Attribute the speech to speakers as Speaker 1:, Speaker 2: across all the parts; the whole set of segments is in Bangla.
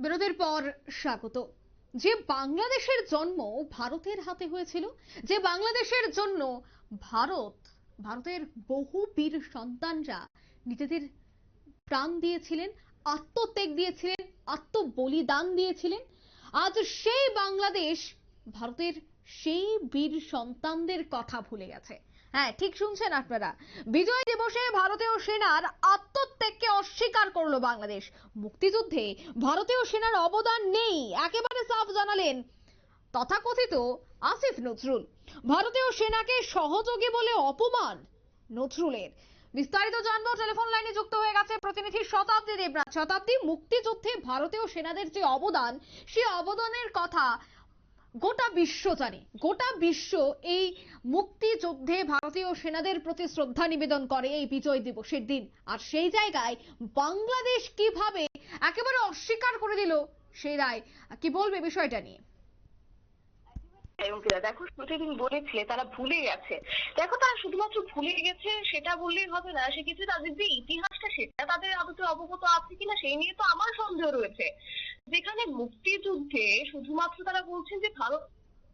Speaker 1: বিরতির পর স্বাগত। যে বাংলাদেশের জন্ম ভারতের হাতে হয়েছিল, যে বাংলাদেশের জন্য ভারত, ভারতের বহু বীর সন্তানরা নিজেদের প্রাণ দিয়েছিলেন, আত্মত্যাগ দিয়েছিলেন, আত্মবলিদান দিয়েছিলেন, আজ সেই বাংলাদেশ ভারতের সেই বীর সন্তানদের কথা ভুলে গেছে। হ্যাঁ ঠিক শুনছেন আপনারা। বিজয় দিবসে ভারতীয় সেনার আত্মত্যাগকে অস্বীকার করল বাংলাদেশ। মুক্তিযুদ্ধে ভারতীয় সেনার অবদান নেই, একেবারে সাফ জানালেন তথাকথিত আসিফ নজরুল। ভারতীয় সেনাকে সহযোগী বলে অপমান নজরুলের। বিস্তারিত জানব, টেলিফোন লাইনে যুক্ত হয়ে গেছে প্রতিনিধি শতাব্দী দেবনাথ। শতাব্দী মুক্তিযুদ্ধে ভারতীয় সেনাদের যে অবদান সেই অবদানের কথা গোটা বিশ্ব জানে। গোটা বিশ্ব এই মুক্তিযুদ্ধে ভারতীয় সেনাদের প্রতি শ্রদ্ধা নিবেদন করে এই বিজয় দিবসের দিন। আর সেই জায়গায় বাংলাদেশ কীভাবে একেবারে অস্বীকার করে দিল, সেই রায় কি বলবে বিষয়টা নিয়ে?
Speaker 2: দেখো প্রতিদিন বলেছিলে তারা ভুলে গেছে। দেখো, তারা শুধুমাত্র ভুলে গেছে, সেটা বললেই হবে না। সেক্ষেত্রে তাদের যে ইতিহাসটা, সেটা তাদের আদতে অবগত আছে কিনা, সেই নিয়ে তো আমার সন্দেহ রয়েছে। যেখানে মুক্তিযুদ্ধে শুধুমাত্র তারা বলছেন যে ভারত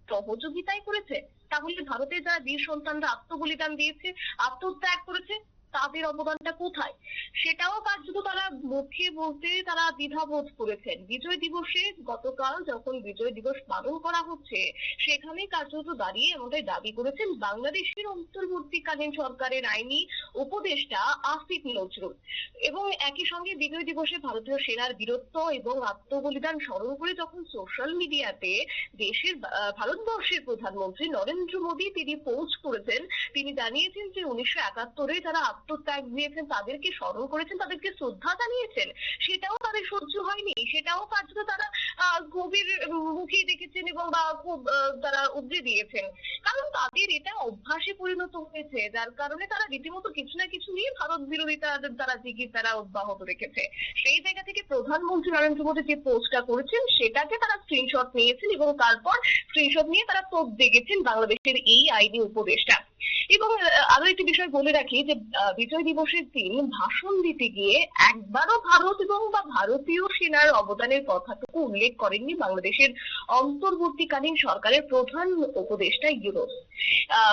Speaker 2: সহযোগিতাই করেছে, তাহলে ভারতের যারা বীর সন্তানরা আত্মবলিদান দিয়েছে, আত্মত্যাগ করেছে, তাদের অবদানটা কোথায়? সেটাও কার্যত তারা মুখে বলতে তারা দ্বিধাবোধ করেছেন। বিজয় দিবসে গতকাল যখন বিজয় দিবস পালন করা হচ্ছে, সেখানে কার্যত দাঁড়িয়ে এমনটাই দাবি করেছেন বাংলাদেশের অন্তর্বর্তীকালীন সরকারের আইনি উপদেষ্টা আসিফ নজরুল। এবং একই সঙ্গে বিজয় দিবসে ভারতীয় সেনার বীরত্ব এবং আত্মবলিদান স্মরণ করে যখন সোশ্যাল মিডিয়াতে দেশের ভারতবর্ষের প্রধানমন্ত্রী নরেন্দ্র মোদী তিনি পোস্ট করেছেন, তিনি জানিয়েছেন যে উনিশশো একাত্তরে যারা আত্মত্যাগ দিয়েছেন তাদেরকে স্মরণ করেছেন, তাদেরকে শ্রদ্ধা জানিয়েছেন, সেটাও তাদের সহ্য হয়নি। সেটাও কার্যত তারা গভীর মুখে দেখেছেন এবং বা খুব তারা উবড়ে দিয়েছেন। কারণ তাদের এটা অভ্যাসে পরিণত হয়েছে, যার কারণে তারা রীতিমতো কিছু না কিছু নিয়ে ভারত বিরোধিতা তারা জিগির তারা অব্যাহত রেখেছে। সেই জায়গা থেকে প্রধানমন্ত্রী নরেন্দ্র মোদী যে পোস্টটা করেছেন সেটাকে তারা স্ক্রিনশট নিয়েছেন এবং তারপর স্ক্রিনশট নিয়ে তারা তোপ দেখেছেন বাংলাদেশের এই আইনি উপদেষ্টা। এবং আরও একটি বিষয় বলে রাখি যে বিজয় দিবসের দিন ভাষণ দিতে গিয়ে একবারও ভারত এবং বা ভারতীয় সেনার অবদানের কথাটুকু উল্লেখ করেননি বাংলাদেশের অন্তর্বর্তীকালীন সরকারের প্রধান উপদেষ্টা ইউনুস।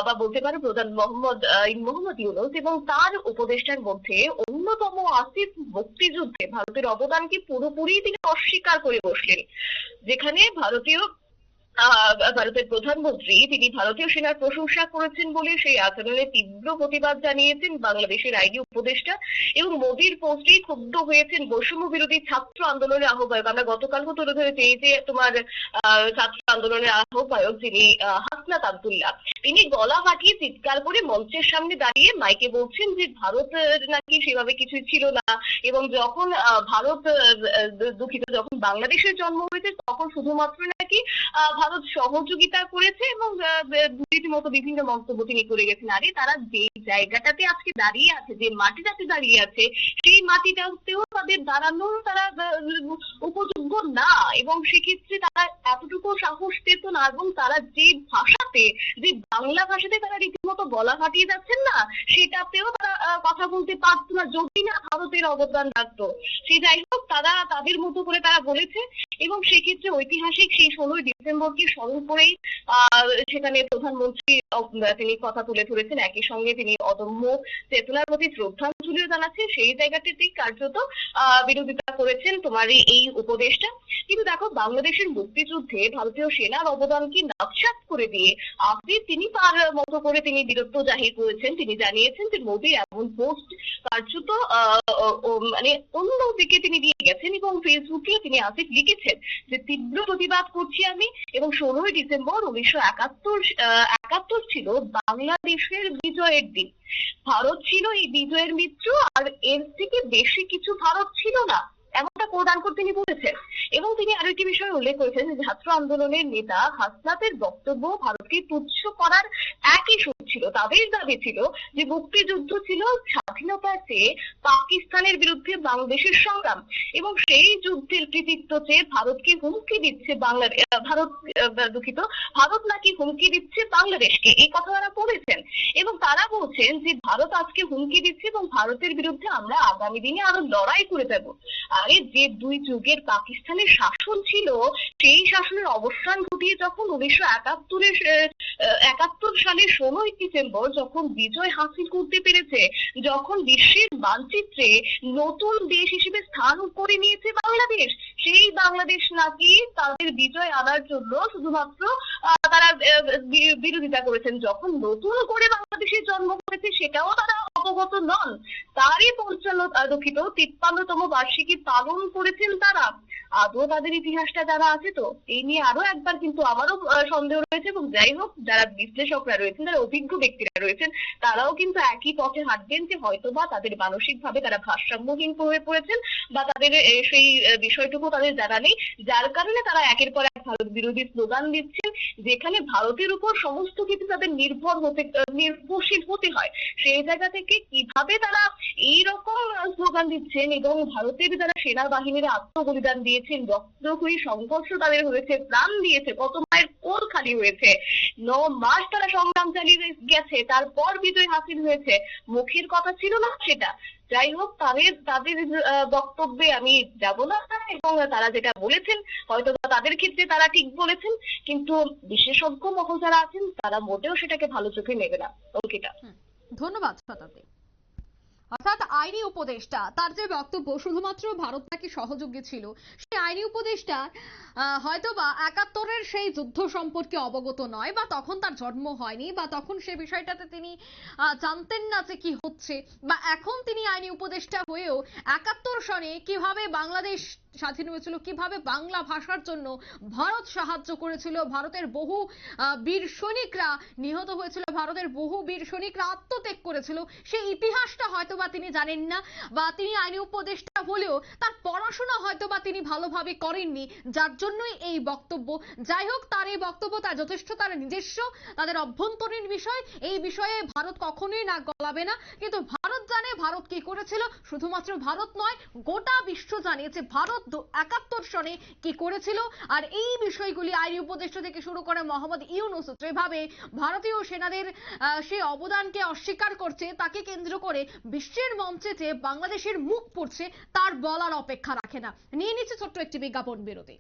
Speaker 2: বা বলতে পারো প্রধান মোহাম্মদ মোহাম্মদ ইউনুস এবং তার উপদেষ্টার মধ্যে অন্যতম আসিফ মুক্তিযুদ্ধে ভারতের অবদানকে পুরোপুরি তিনি অস্বীকার করে বসলেন, যেখানে ভারতীয় ভারতের প্রধানমন্ত্রী, তিনি ভারতীয় সেনার প্রশংসা করেছেন বলে সেই আচরণের তীব্র প্রতিবাদ জানিয়েছেন বাংলাদেশের আইনি উপদেষ্টা এবং মোদীর পোস্টেই ক্ষুব্ধ হয়েছেন বৈষম্য বিরোধী ছাত্র আন্দোলনের আহ্বায়ক। আমরা গতকালকে তুলে ধরেছি এই যে তোমার ছাত্র আন্দোলনের আহ্বায়ক যিনি হাসনাত আব্দুল্লাহ। তিনি গলা ফাটিয়ে চিৎকার করে মঞ্চের সামনে দাঁড়িয়ে মাইকে বলছেন যে, ভারত নাকি সেভাবে কিছুই ছিল না। এবং যখন ভারত দুঃখিত, যখন বাংলাদেশের জন্ম হয়েছে, তখন শুধুমাত্র নাকি ভারত সহযোগিতা করেছে এবং রীতিমতো বিভিন্ন মন্তব্য তিনি করে গেছেন। আরে তারা যে জায়গাটাতে আজকে দাঁড়িয়ে আছে যে মাটিটাতে দাঁড়িয়ে আছে সেই মাটিটাতেও তাদের দাঁড়ানো তারা উপযোগ্য না। এবং সেক্ষেত্রে তারা এতটুকু সাহস পেত না এবং তারা যে ভাষাতে যে বাংলা ভাষাতে তারা রীতিমতো গলা ফাটিয়ে যাচ্ছেন না সেটাতেও তারা কথা বলতে পারতো না যদি না ভারতের অবদান থাকতো। সে যাই হোক তারা তাদের মতো করে তারা বলেছে এবং সেক্ষেত্রে ঐতিহাসিক সেই ষোলোই ডিসেম্বরকে স্মরণ করেই আহ, সেখানে প্রধানমন্ত্রী আহ, তিনি কথা তুলে ধরেছেন একই সঙ্গে তিনি অদম্য চেতনার প্রতি শ্রদ্ধাঞ্জলিও জানাচ্ছেন। সেই জায়গাটিতেই কার্যত বিরোধিতা করেছেন তোমার এই- উপদেশটা কিন্তু দেখো বাংলাদেশের মুক্তিযুদ্ধে ভারতীয় সেনার অবদানকে নাকশাত করে দিয়ে আপনি তিনি তার মতো করে তিনি বীরত্ব জাহির করেছেন। তিনি জানিয়েছেন যে মোদীর এমন পোস্ট কার্যত মানে অন্যদিকে তিনি দিয়ে গেছেন এবং ফেসবুকে তিনি আসিফ লিখেছেন যে তীব্র প্রতিবাদ করছি আমি এবং ষোলোই ডিসেম্বর উনিশশো একাত্তর একাত্তর ছিল বাংলাদেশের বিজয়ের দিন। ভারত ছিল এই বিজয়ের মিত্র আর এর থেকে বেশি কিছু ভারত ছিল না। এমনটা প্রদান করতে তিনি বলেছেন। এবং তিনি আরও একটি বিষয় উল্লেখ করেছেন যে ছাত্র আন্দোলনের নেতা হাসনাতের বক্তব্য ভারতকে তুচ্ছ করার একই সুর ছিল, তাদের দাবি ছিল যে মুক্তিযুদ্ধ ছিল স্বাধীনতার চেয়ে পাকিস্তানের বিরুদ্ধে বাংলাদেশের সংগ্রাম। এবং সেই যুদ্ধের কৃতিত্ব চেয়ে ভারতকে হুমকি দিচ্ছে বাংলাদেশ ভারত দুঃখিত, ভারত নাকি হুমকি দিচ্ছে বাংলাদেশকে, এই কথা তারা বলেছেন। এবং তারা বলছেন যে ভারত আজকে হুমকি দিচ্ছে এবং ভারতের বিরুদ্ধে আমরা আগামী দিনে আরও লড়াই করে যাব। আরে যে দুই যুগের পাকিস্তানের শাসন ছিল, সেই শাসনের অবসান ঘটিয়ে যখন উনিশশো একাত্তরের একাত্তর সালের ষোলোই ডিসেম্বর যখন বিজয় হাসিল করতে পেরেছে, যখন বিশ্বের মানচিত্রে নতুন দেশ হিসেবে স্থান করে নিয়েছে বাংলাদেশ সেই বাংলাদেশ নাকি তাদের বিজয় আনার জন্য শুধুমাত্র তারা বিরোধিতা করেছেন। যখন নতুন করে বাংলাদেশে জন্ম করেছে সেটাও তারা অবগত নন। তারই পঞ্চান্ন দুঃখিত, তিপ্পান্নতম বার্ষিকী পালন করেছেন তারা। আদৌ তাদের ইতিহাসটা যারা আছে তো, এই নিয়ে আরও একবার কিন্তু আমারও সন্দেহ রয়েছে এবং যাই হোক, যারা বিশ্লেষকরা রয়েছেন, যারা অভিজ্ঞ ব্যক্তিরা রয়েছেন, তারাও কিন্তু একই পথে হাঁটবেন যে হয়তো বা তাদের মানসিক ভাবে তারা ভারসাম্যহীন হয়ে পড়েছেন বা তাদের সেই বিষয়টুকু তাদের জানা নেই, যার কারণে তারা একের পর ভারত বিরোধী স্লোগান দিচ্ছেন যেখানে ভারতের উপর সমস্ত কিছু তাদের নির্ভর হতে, নির্ভরশীল হতে হয়। সেই জায়গা থেকে কীভাবে তারা এই রকম স্লোগান দিচ্ছেন এবং ভারতের যারা সেনাবাহিনীর আত্মবলিদান দিয়েছেন, রক্তক্ষয়ী সংঘর্ষ তাদের হয়েছে, প্রাণ দিয়েছে, কত মায়ের কোল খালি হয়েছে। ন মাস তারা সংগ্রাম চালিয়ে গেছে তারপর বিজয় হাসিল হয়েছে। মুখের কথা ছিল না সেটা। যাই হোক, তাদের তাদের বক্তব্যে আমি যাব না, এবং তারা যেটা বলেছেন, হয়তো তাদের ক্ষেত্রে তারা ঠিক বলেছেন, কিন্তু বিশেষজ্ঞ মহল যারা আছেন, তারা মোটেও সেটাকে ভালো চোখে নেবে না। অঙ্কিতা
Speaker 1: ধন্যবাদ, শতাব্দী। অর্থাৎ আইনি উপদেষ্টা, তার যে বক্তব্য শুধুমাত্র ভারত নাকি সহযোগী ছিল, সেই আইনি উপদেষ্টা হয়তোবা একাত্তরের সেই যুদ্ধ সম্পর্কে অবগত নয় বা তখন তার জন্ম হয়নি বা তখন সে বিষয়টাতে তিনি জানতেন না যে কি হচ্ছে বা এখন তিনি আইনি উপদেষ্টা হয়েও একাত্তর সনে কীভাবে বাংলাদেশ স্বাধীন হয়েছিল, কীভাবে বাংলা ভাষার জন্য ভারত সাহায্য করেছিল, ভারতের বহু বীর সৈনিকরা নিহত হয়েছিল, ভারতের বহু বীর সৈনিকরা আত্মত্যাগ করেছিল, সেই ইতিহাসটা হয়তো বা তিনি জানেন না বা তিনি আইনি উপদেষ্টা হলেও তার পড়াশোনা হয়তো বা তিনি ভালোভাবে করেননি, যার জন্যই এই বক্তব্য। যাই হোক, তার এই বক্তব্য তার যথেষ্ট, তার নিজস্ব, তাদের অভ্যন্তরীণ বিষয়। এই বিষয়ে ভারত কখনোই না গলাবে না। কিন্তু ভারত জানে ভারত কি করেছিল। শুধুমাত্র ভারত নয়, গোটা বিশ্ব জানে যে ভারত একাত্তর সনে কি করেছিল। আর এই বিষয়গুলি আইনি উপদেষ্টা থেকে শুরু করে মোহাম্মদ ইউনুস যেভাবে ভারতীয় সেনাদের সেই অবদানকে অস্বীকার করছে, তাকে কেন্দ্র করে বিশ্বের মঞ্চে যে বাংলাদেশের মুখ পড়ছে তার বলার অপেক্ষা রাখে না। নিয়ে নিচ্ছে ছোট্ট একটি বিজ্ঞাপন বিরতি।